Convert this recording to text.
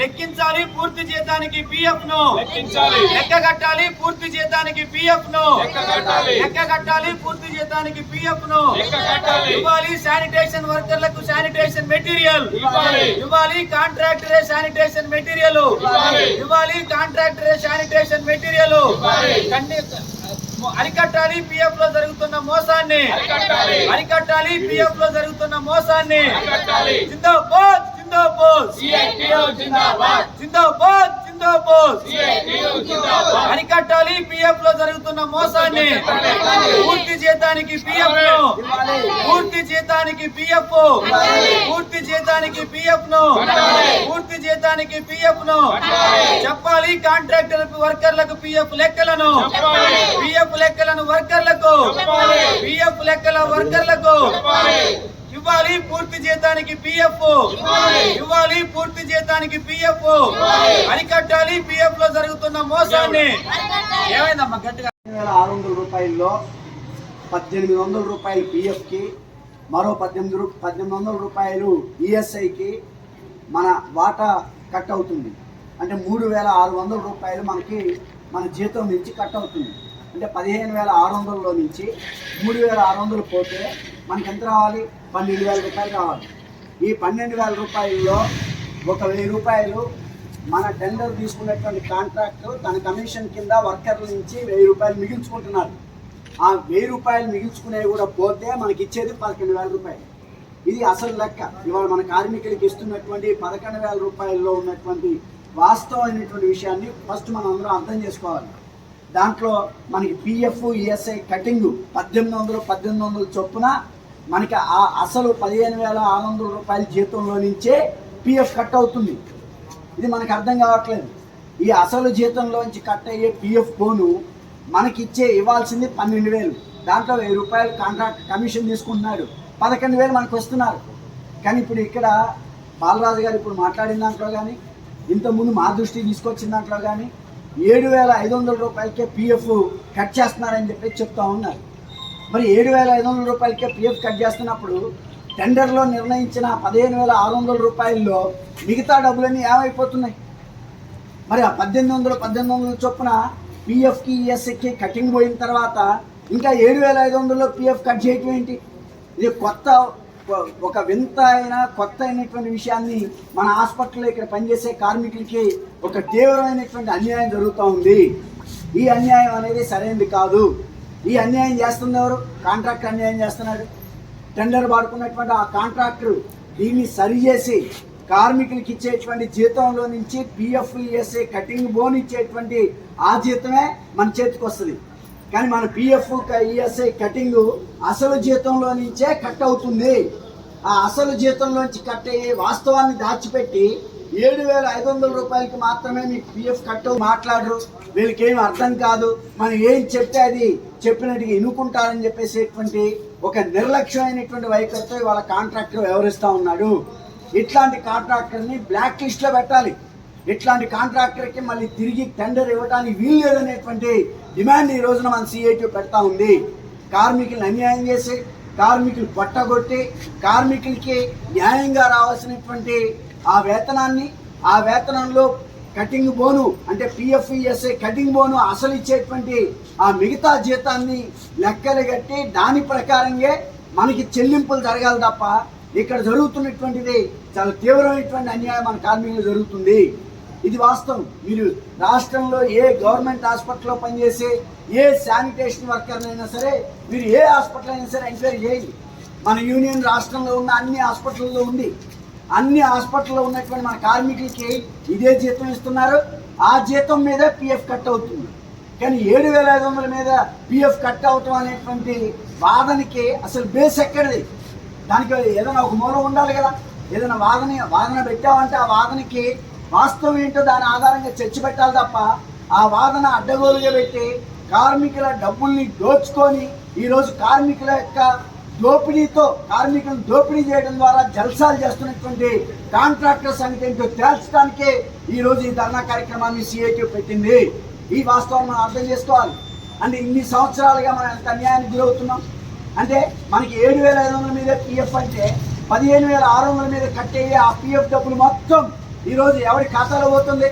లెక్కించాలి పూర్తి జీతానికి పిఎఫ్ను లెక్కించాలి. లెక్క కట్టాలి పూర్తి జీతానికి పిఎఫ్ను లెక్క కట్టాలి. లెక్క కట్టాలి పూర్తి జీతానికి పిఎఫ్ను. ఇవ్వాలి శానిటేషన్ వర్కర్లకు శానిటేషన్ మెటీరియల్ ఇవ్వాలి. కాంట్రాక్టరే శానిటేషన్ మెటీరియల్ ఇవ్వాలి. కాంట్రాక్టరే శానిటేషన్ మెటీరియల్. అరికట్టాలి పిఎఫ్లో జరుగుతున్న మోసాన్ని అరికట్టాలి. అరికట్టాలి పిఎఫ్లో జరుగుతున్న మోసాన్ని అరికట్టాలి. జిందాబాద్ జిందాబాద్ సిఐటియు జిందాబాద్. జిందాబాద్ అరికట్టాలి పిఎఫ్లో జరుగుతున్న మోసాన్ని. పూర్తి జీతానికి పిఎఫ్ను పూర్తి జీతానికి పిఎఫ్ పూర్తి జీతానికి పిఎఫ్ను పూర్తి జీతానికి పిఎఫ్ను చెప్పాలి కాంట్రాక్టర్ వర్కర్లకు పిఎఫ్ లెక్కలను. పిఎఫ్ లెక్కలను వర్కర్లకు. పిఎఫ్ లెక్కల వర్కర్లకు. ఇవ్వాలి పూర్తి జీతానికి పిఎఫ్. ఇవ్వాలి. పూర్తి జీతానికి పిఎఫ్. అరికట్టాలి పిఎఫ్లో జరుగుతున్న మోసాన్ని. ఏమైందమ్మా గట్టిగా? వేల ఆరు వందల రూపాయల్లో పద్దెనిమిది వందల రూపాయలు పిఎఫ్కి మరో పద్దెనిమిది రూ పద్దెనిమిది వందల రూపాయలు ఈఎస్ఐకి మన వాటా కట్ అవుతుంది. అంటే మూడు వేల ఆరు వందల రూపాయలు మనకి మన జీతం నుంచి కట్ అవుతుంది. అంటే పదిహేను వేల ఆరు వందలలో నుంచి మూడు వేల ఆరు వందలు పోతే మనకి ఎంత రావాలి? పన్నెండు వేల రూపాయలు రావాలి ఈ పన్నెండు వేల రూపాయల్లో ఒక వెయ్యి రూపాయలు మన టెండర్ తీసుకున్నటువంటి కాంట్రాక్ట్ తన కమిషన్ కింద వర్కర్ల నుంచి వెయ్యి రూపాయలు మిగిల్చుకుంటున్నారు. ఆ వెయ్యి రూపాయలు మిగిల్చుకునేవి కూడా పోతే మనకి ఇచ్చేది పదకొండు వేల రూపాయలు. ఇది అసలు లెక్క. ఇవాళ మన కార్మికులకి ఇస్తున్నటువంటి పదకొండు వేల రూపాయల్లో ఉన్నటువంటి వాస్తవమైనటువంటి విషయాన్ని ఫస్ట్ మనం అందరం అర్థం చేసుకోవాలి. దాంట్లో మనకి పిఎఫ్ ఈఎస్ఐ కటింగ్ పద్దెనిమిది వందలు పద్దెనిమిది వందల చొప్పున మనకి ఆ అసలు పదిహేను వేల ఆరు వందల రూపాయల జీతంలో నుంచే పిఎఫ్ కట్ అవుతుంది. ఇది మనకు అర్థం కావట్లేదు. ఈ అసలు జీతంలోంచి కట్ అయ్యే పిఎఫ్ పోను మనకి ఇచ్చే ఇవ్వాల్సింది పన్నెండు వేలు. దాంట్లో వెయ్యి రూపాయలు కాంట్రాక్ట్ కమిషన్ తీసుకుంటున్నాడు. పదకొండు వేలు మనకు వస్తున్నారు. కానీ ఇప్పుడు ఇక్కడ బాలరాజు గారు ఇప్పుడు మాట్లాడిన దాంట్లో కానీ ఇంతకుముందు మా దృష్టికి తీసుకొచ్చిన దాంట్లో కానీ ఏడు వేల ఐదు వందల రూపాయలకే పిఎఫ్ కట్ చేస్తున్నారని చెప్పి చెప్తా ఉన్నారు. మరి ఏడు వేల ఐదు వందల రూపాయలకే పిఎఫ్ కట్ చేస్తున్నప్పుడు టెండర్లో నిర్ణయించిన పదిహేను వేల ఆరు వందల రూపాయల్లో మిగతా డబ్బులన్నీ ఏమైపోతున్నాయి? మరి ఆ పద్దెనిమిది వందలు పద్దెనిమిది వందల చొప్పున పిఎఫ్కి ఈఎస్ఐకి కటింగ్ పోయిన తర్వాత ఇంకా ఏడు వేల ఐదు వందల్లో పిఎఫ్ కట్ చేయటం ఏంటి? ఇది కొత్త ఒక వింత అయిన కొత్త అయినటువంటి విషయాన్ని మన హాస్పిటల్లో ఇక్కడ పనిచేసే కార్మికులకి ఒక తీవ్రమైనటువంటి అన్యాయం జరుగుతూ ఉంది. ఈ అన్యాయం అనేది సరైనది కాదు. ఈ అన్యాయం చేస్తుంది ఎవరు కాంట్రాక్టర్ అన్యాయం చేస్తున్నాడు టెండర్ పాడుకున్నటువంటి ఆ కాంట్రాక్టర్ దీన్ని సరిచేసి కార్మికులకి ఇచ్చేటువంటి జీతంలో నుంచి పిఎఫ్ఈఎస్ఏ కటింగ్ బోన్ ఇచ్చేటువంటి ఆ జీతమే మన చేతికి వస్తుంది. కానీ మన పిఎఫ్ ఈఎస్ఐ కటింగ్ అసలు జీతంలో నుంచే కట్ అవుతుంది. ఆ అసలు జీతంలోంచి కట్ అయ్యే వాస్తవాన్ని దాచిపెట్టి ఏడు వేల ఐదు వందల రూపాయలకి మాత్రమే మీ పిఎఫ్ కట్ మాట్లాడరు. వీళ్ళకి ఏం అర్థం కాదు. మనం ఏం చెప్తే అది చెప్పినట్టుగా ఎన్నుకుంటారని చెప్పేసేటువంటి ఒక నిర్లక్ష్యమైనటువంటి వైఖరితో వాళ్ళ కాంట్రాక్టర్ వ్యవహరిస్తూ ఉన్నాడు. ఇట్లాంటి కాంట్రాక్టర్ని బ్లాక్ లిస్ట్లో పెట్టాలి. ఇట్లాంటి కాంట్రాక్టర్కి మళ్ళీ తిరిగి టెండర్ ఇవ్వడానికి వీలు లేదనేటువంటి డిమాండ్ ఈ రోజున మన సిఐటి పెడతా ఉంది. కార్మికులను అన్యాయం చేసి కార్మికులు పట్టగొట్టి కార్మికులకి న్యాయంగా రావాల్సినటువంటి ఆ వేతనాన్ని ఆ వేతనంలో కటింగ్ బోను అంటే పిఎఫ్ఈఎస్ఏ కటింగ్ బోను అసలు ఇచ్చేటువంటి ఆ మిగతా జీతాన్ని లెక్కలు కట్టి దాని ప్రకారంగా మనకి చెల్లింపులు జరగాలి తప్ప ఇక్కడ జరుగుతున్నటువంటిది చాలా తీవ్రమైనటువంటి అన్యాయం మన కార్మికులు జరుగుతుంది. ఇది వాస్తవం. మీరు రాష్ట్రంలో ఏ గవర్నమెంట్ హాస్పిటల్లో పనిచేసే ఏ శానిటేషన్ వర్కర్నైనా సరే మీరు ఏ హాస్పిటల్ అయినా సరే ఎంక్వైరీ చేయండి. మన యూనియన్ రాష్ట్రంలో ఉన్న అన్ని హాస్పిటల్లో ఉంది అన్ని హాస్పిటల్లో ఉన్నటువంటి మన కార్మికులకి ఇదే జీతం ఇస్తున్నారు. ఆ జీతం మీద పిఎఫ్ కట్ అవుతుంది. కానీ ఏడు వేల ఐదు వందల మీద పిఎఫ్ కట్ అవటం అనేటువంటి వాదనకి అసలు బేస్ ఎక్కడిది? దానికి ఏదైనా ఒక మూలం ఉండాలి కదా. ఏదైనా వాదన వాదన పెట్టామంటే ఆ వాదనకి వాస్తవం ఏంటో దాని ఆధారంగా చర్చ పెట్టాలి తప్ప ఆ వాదన అడ్డగోలుగా పెట్టి కార్మికుల డబ్బుల్ని దోచుకొని ఈరోజు కార్మికుల యొక్క దోపిడీతో కార్మికులను దోపిడీ చేయడం ద్వారా జల్సాలు చేస్తున్నటువంటి కాంట్రాక్టర్ సంగతి ఏంటో తేల్చడానికే ఈరోజు ఈ ధర్నా కార్యక్రమాన్ని సిఐటి పెట్టింది. ఈ వాస్తవం మనం అర్థం చేసుకోవాలి. అంటే ఇన్ని సంవత్సరాలుగా మనం ఎంత అన్యాయానికి గురవుతున్నాం? అంటే మనకి ఏడు వేల ఐదు వందల మీద పిఎఫ్ అంటే పదిహేను వేల ఆరు వందల మీద కట్టేవి ఆ పిఎఫ్ డబ్బులు మొత్తం ఈరోజు ఎవరి ఖాతాలో పోతుంది?